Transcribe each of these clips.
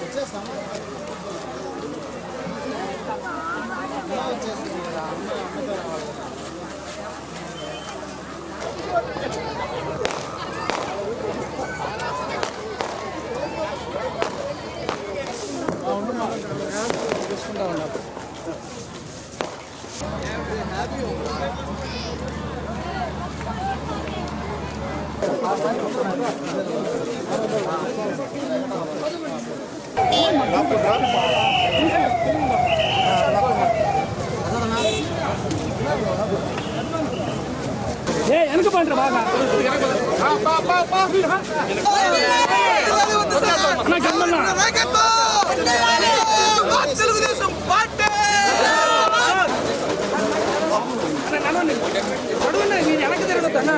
వచ్చేస్తాము వచ్చేస్తాము ఏ వెనక పండ్రు బాగా అన్న గమ్మన్నా తెలుగుదేశం పార్టీ చదువున్నా మీరు వెనక తిరగొద్దన్నా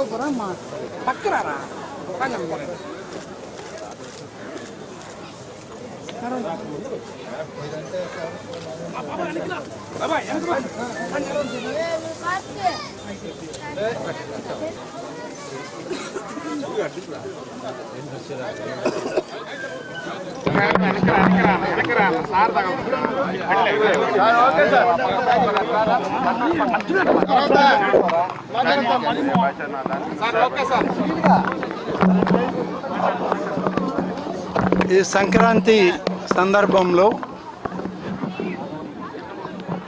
Apa Pak dikira? Apa yang dikira? Apa? Apa yang dikira? Apa yang dikira? Apa yang ఈ సంక్రాంతి సందర్భంలో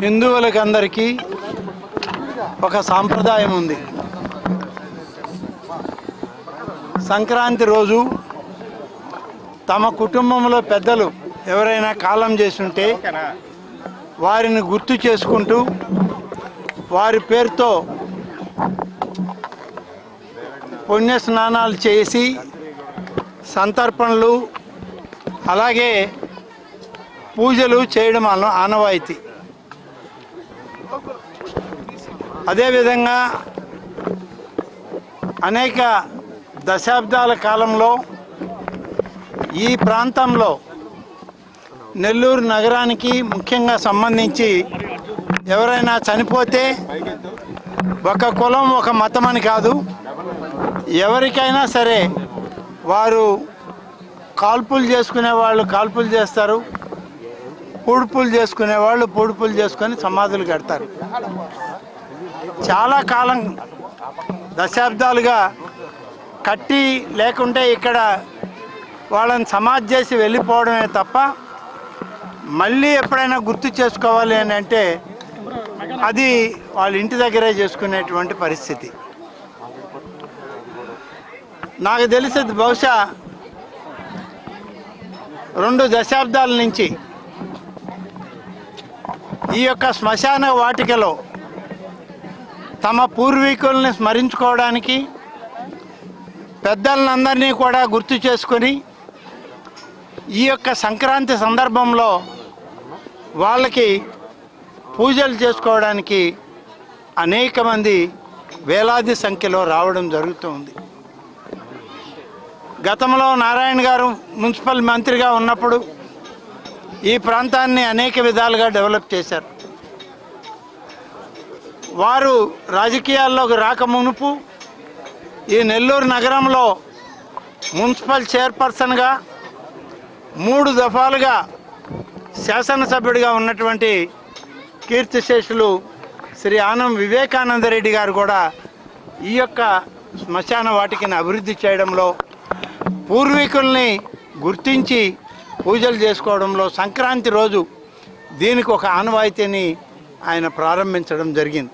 హిందువులకి అందరికీ ఒక సాంప్రదాయం ఉంది. సంక్రాంతి రోజు తమ కుటుంబంలో పెద్దలు ఎవరైనా కాలం చేసుంటే వారిని గుర్తు చేసుకుంటూ వారి పేరుతో పుణ్య స్నానాలు చేసి సంతర్పణలు అలాగే పూజలు చేయడం అన ఆనవాయితీ. అదేవిధంగా అనేక దశాబ్దాల కాలంలో ఈ ప్రాంతంలో నెల్లూరు నగరానికి ముఖ్యంగా సంబంధించి ఎవరైనా చనిపోతే ఒక కులం ఒక మతం అని కాదు ఎవరికైనా సరే వారు కాల్పులు చేసుకునే వాళ్ళు కాల్పులు చేస్తారు పూడుపులు చేసుకునే వాళ్ళు పూడుపులు చేసుకొని సమాధులు కడతారు. చాలా కాలం దశాబ్దాలుగా కట్టి లేకుంటే ఇక్కడ వాళ్ళని సమాధి చేసి వెళ్ళిపోవడమే తప్ప మళ్ళీ ఎప్పుడైనా గుర్తు చేసుకోవాలి అని అంటే అది వాళ్ళ ఇంటి దగ్గరే చేసుకునేటువంటి పరిస్థితి. నాకు తెలిసింది బహుశా రెండు దశాబ్దాల నుంచి ఈ యొక్క శ్మశాన వాటికలో తమ పూర్వీకుల్ని స్మరించుకోవడానికి పెద్దలందరినీ కూడా గుర్తు చేసుకొని ఈ యొక్క సంక్రాంతి సందర్భంలో వాళ్ళకి పూజలు చేసుకోవడానికి అనేక మంది వేలాది సంఖ్యలో రావడం జరుగుతుంది. గతంలో నారాయణ గారు మున్సిపల్ మంత్రిగా ఉన్నప్పుడు ఈ ప్రాంతాన్ని అనేక విధాలుగా డెవలప్ చేశారు. వారు రాజకీయాల్లోకి రాక మునుపు ఈ నెల్లూరు నగరంలో మున్సిపల్ చైర్పర్సన్గా మూడు దఫాలుగా శాసనసభ్యుడిగా ఉన్నటువంటి కీర్తిశేషులు శ్రీ ఆనం వివేకానందరెడ్డి గారు కూడా ఈ యొక్క శ్మశాన వాటికని అభివృద్ధి చేయడంలో పూర్వీకుల్ని గుర్తించి పూజలు చేసుకోవడంలో సంక్రాంతి రోజు దీనికి ఒక ఆనవాయితీని ఆయన ప్రారంభించడం జరిగింది.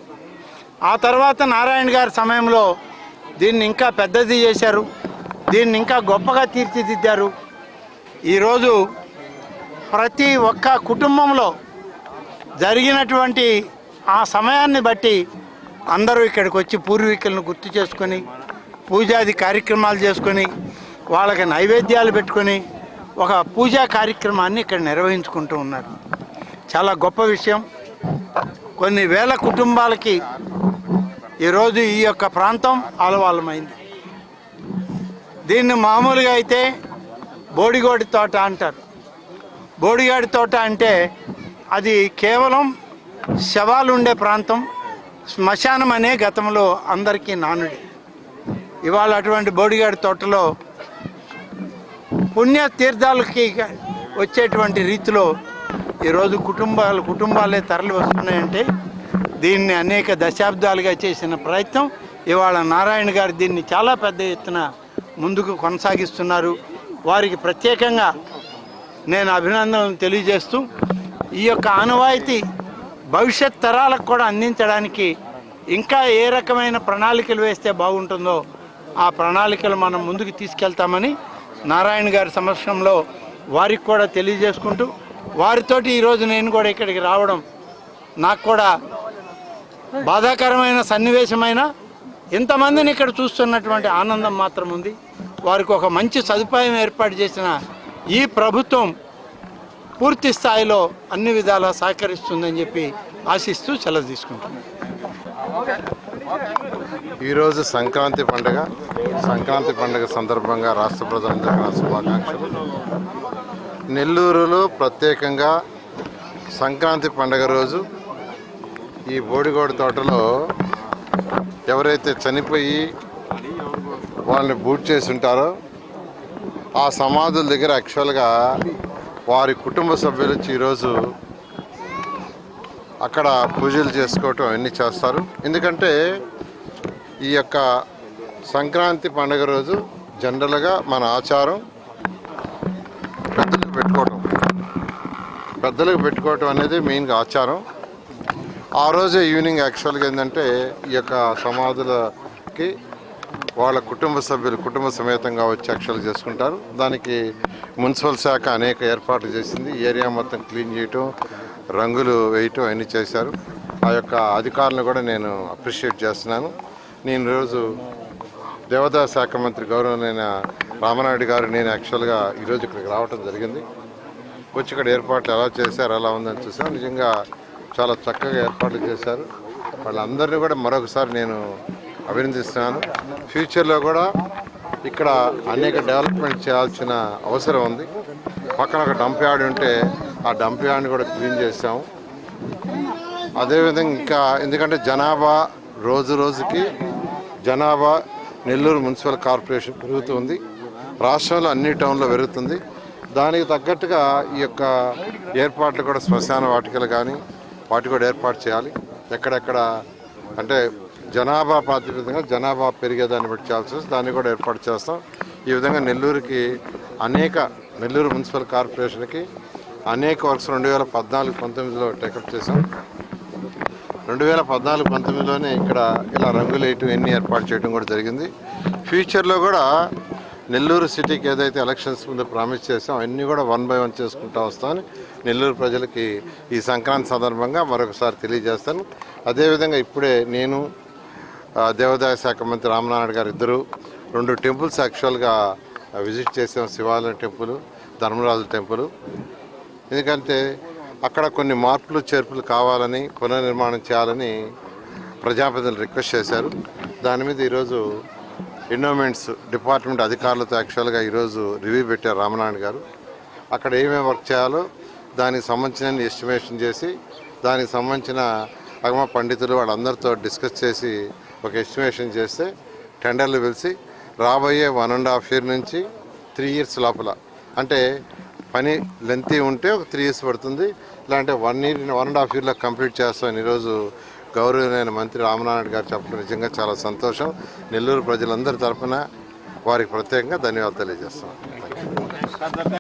ఆ తర్వాత నారాయణ గారి సమయంలో దీన్ని ఇంకా పెద్దది చేశారు. దీన్ని ఇంకా గొప్పగా తీర్చిదిద్దారు. ఈరోజు ప్రతి ఒక్క కుటుంబంలో జరిగినటువంటి ఆ సమయాన్ని బట్టి అందరూ ఇక్కడికి వచ్చి పూర్వీకులను గుర్తు చేసుకొని పూజాది కార్యక్రమాలు చేసుకొని వాళ్ళకి నైవేద్యాలు పెట్టుకొని ఒక పూజా కార్యక్రమాన్ని ఇక్కడ నిర్వహించుకుంటూ ఉన్నారు. చాలా గొప్ప విషయం. కొన్ని వేల కుటుంబాలకి ఈరోజు ఈ యొక్క ప్రాంతం ఆలవాలమైంది దీన్ని మామూలుగా అయితే బోడిగోడి తోట అంటారు. బోడిగాడి తోట అంటే అది కేవలం శవాలు ఉండే ప్రాంతం శ్మశానం అనే గతంలో అందరికీ నానుడి. ఇవాళ అటువంటి బోడిగాడి తోటలో పుణ్య తీర్థాలకి వచ్చేటువంటి రీతిలో ఈరోజు కుటుంబాలు కుటుంబాలే తరలి వస్తున్నాయంటే దీన్ని అనేక దశాబ్దాలుగా చేసిన ప్రయత్నం. ఇవాళ నారాయణ గారు దీన్ని చాలా పెద్ద ఎత్తున ముందుకు కొనసాగిస్తున్నారు. వారికి ప్రత్యేకంగా నేను అభినందనలు తెలియజేస్తూ ఈ యొక్క ఆనవాయితీ భవిష్యత్ తరాలకు కూడా అందించడానికి ఇంకా ఏ రకమైన ప్రణాళికలు వేస్తే బాగుంటుందో ఆ ప్రణాళికలు మనం ముందుకు తీసుకెళ్తామని నారాయణ గారి సమక్షంలో వారికి కూడా తెలియజేసుకుంటూ వారితోటి ఈరోజు నేను కూడా ఇక్కడికి రావడం నాకు కూడా బాధాకరమైన సన్నివేశమైన ఇంతమందిని ఇక్కడ చూస్తున్నటువంటి ఆనందం మాత్రం ఉంది. వారికి ఒక మంచి సదుపాయం ఏర్పాటు చేసిన ఈ ప్రభుత్వం పూర్తి స్థాయిలో అన్ని విధాలా సహకరిస్తుందని చెప్పి ఆశిస్తూ సెలవు తీసుకుంటున్నాను ఈరోజు సంక్రాంతి పండుగ. సంక్రాంతి పండుగ సందర్భంగా రాష్ట్ర ప్రజలందరికీ నా శుభాకాంక్షలు. నెల్లూరులో ప్రత్యేకంగా సంక్రాంతి పండుగ రోజు ఈ బోడిగోడ తోటలో ఎవరైతే చనిపోయి వాళ్ళని బూట్ చేసి ఉంటారో ఆ సమాధుల దగ్గర యాక్చువల్గా వారి కుటుంబ సభ్యులు వచ్చి ఈరోజు అక్కడ పూజలు చేసుకోవటం అన్నీ చేస్తారు. ఎందుకంటే ఈ యొక్క సంక్రాంతి పండుగ రోజు జనరల్గా మన ఆచారం పెద్దలకు పెట్టుకోవటం. పెద్దలకు పెట్టుకోవటం అనేది మెయిన్గా ఆచారం. ఆ రోజే ఈవినింగ్ యాక్చువల్గా ఏంటంటే ఈ యొక్క సమాధులకి వాళ్ళ కుటుంబ సభ్యులు కుటుంబ సమేతంగా వచ్చి అక్షలు చేసుకుంటారు. దానికి మున్సిపల్ శాఖ అనేక ఏర్పాట్లు చేసింది. ఏరియా మొత్తం క్లీన్ చేయటం రంగులు వేయటం అన్నీ చేశారు. ఆ యొక్క అధికారులను కూడా నేను అప్రిషియేట్ చేస్తున్నాను. నేను రోజు దేవదా శాఖ మంత్రి గౌరవమైన రామనాయుడు గారు నేను యాక్చువల్గా ఈరోజు ఇక్కడికి రావటం జరిగింది. వచ్చి ఇక్కడ ఏర్పాట్లు ఎలా చేశారు ఎలా ఉందని చూసాను నిజంగా చాలా చక్కగా ఏర్పాట్లు చేశారు. వాళ్ళందరినీ కూడా మరొకసారి నేను అభినందిస్తున్నాను. ఫ్యూచర్లో కూడా ఇక్కడ అనేక డెవలప్మెంట్ చేయాల్సిన అవసరం ఉంది. పక్కన ఒక డంప్ యార్డ్ ఉంటే ఆ డంప్ యార్డ్ని కూడా క్లీన్ చేసాము అదేవిధంగా ఇంకా ఎందుకంటే జనాభా రోజు రోజుకి జనాభా నెల్లూరు మున్సిపల్ కార్పొరేషన్ పెరుగుతుంది. రాష్ట్రంలో అన్ని టౌన్లో పెరుగుతుంది. దానికి తగ్గట్టుగా ఈ యొక్క ఏర్పాట్లు కూడా శ్మశాన వాటికలు కానీ వాటి కూడా ఏర్పాటు చేయాలి. ఎక్కడెక్కడ అంటే జనాభా ప్రాతిపదికగా జనాభా పెరిగేదాన్ని బట్టి చేయాల్సి వస్తుంది. దాన్ని కూడా ఏర్పాటు చేస్తాం. ఈ విధంగా నెల్లూరుకి అనేక నెల్లూరు మున్సిపల్ కార్పొరేషన్కి అనేక వర్క్స్ రెండు వేల పద్నాలుగు పంతొమ్మిదిలో టేకప్ చేశాం. రెండు వేల పద్నాలుగు పంతొమ్మిదిలోనే ఇక్కడ ఇలా రంగులు వేయటం ఎన్ని ఏర్పాటు చేయడం కూడా జరిగింది. ఫ్యూచర్లో కూడా నెల్లూరు సిటీకి ఏదైతే ఎలక్షన్స్ ముందు ప్రామిస్ చేసాం అన్నీ కూడా వన్ బై వన్ చేసుకుంటూ వస్తామని నెల్లూరు ప్రజలకి ఈ సంక్రాంతి సందర్భంగా మరొకసారి తెలియజేస్తాను. అదేవిధంగా ఇప్పుడే నేను దేవాదాయ శాఖ మంత్రి రామనారాయణ గారు ఇద్దరు రెండు టెంపుల్స్ యాక్చువల్గా విజిట్ చేసాం శివాలయం టెంపుల్ ధర్మరాజు టెంపుల్. ఎందుకంటే అక్కడ కొన్ని మార్పులు చేర్పులు కావాలని పునర్నిర్మాణం చేయాలని ప్రజాప్రతినిధులు రిక్వెస్ట్ చేశారు. దాని మీద ఈరోజు ఎండోమెంట్స్ డిపార్ట్మెంట్ అధికారులతో యాక్చువల్గా ఈరోజు రివ్యూ పెట్టారు రామనారాయణ గారు. అక్కడ ఏమేమి వర్క్ చేయాలో దానికి సంబంధించిన ఎస్టిమేషన్ చేసి దానికి సంబంధించిన అగమ పండితులు వాళ్ళందరితో డిస్కస్ చేసి ఒక ఎస్టిమేషన్ చేస్తే టెండర్లు పిలిచి రాబోయే వన్ అండ్ హాఫ్ ఇయర్ నుంచి త్రీ ఇయర్స్ లోపల. అంటే పని లెంతీ ఉంటే ఒక త్రీ ఇయర్స్ పడుతుంది. ఇలాంటి one year one and half ఇయర్లో కంప్లీట్ చేస్తామని ఈరోజు గౌరవనీయ మంత్రి రామనారాయణ గారు చెప్పడం నిజంగా చాలా సంతోషం. నెల్లూరు ప్రజలందరి తరఫున వారికి ప్రత్యేకంగా ధన్యవాదాలు తెలియజేస్తాం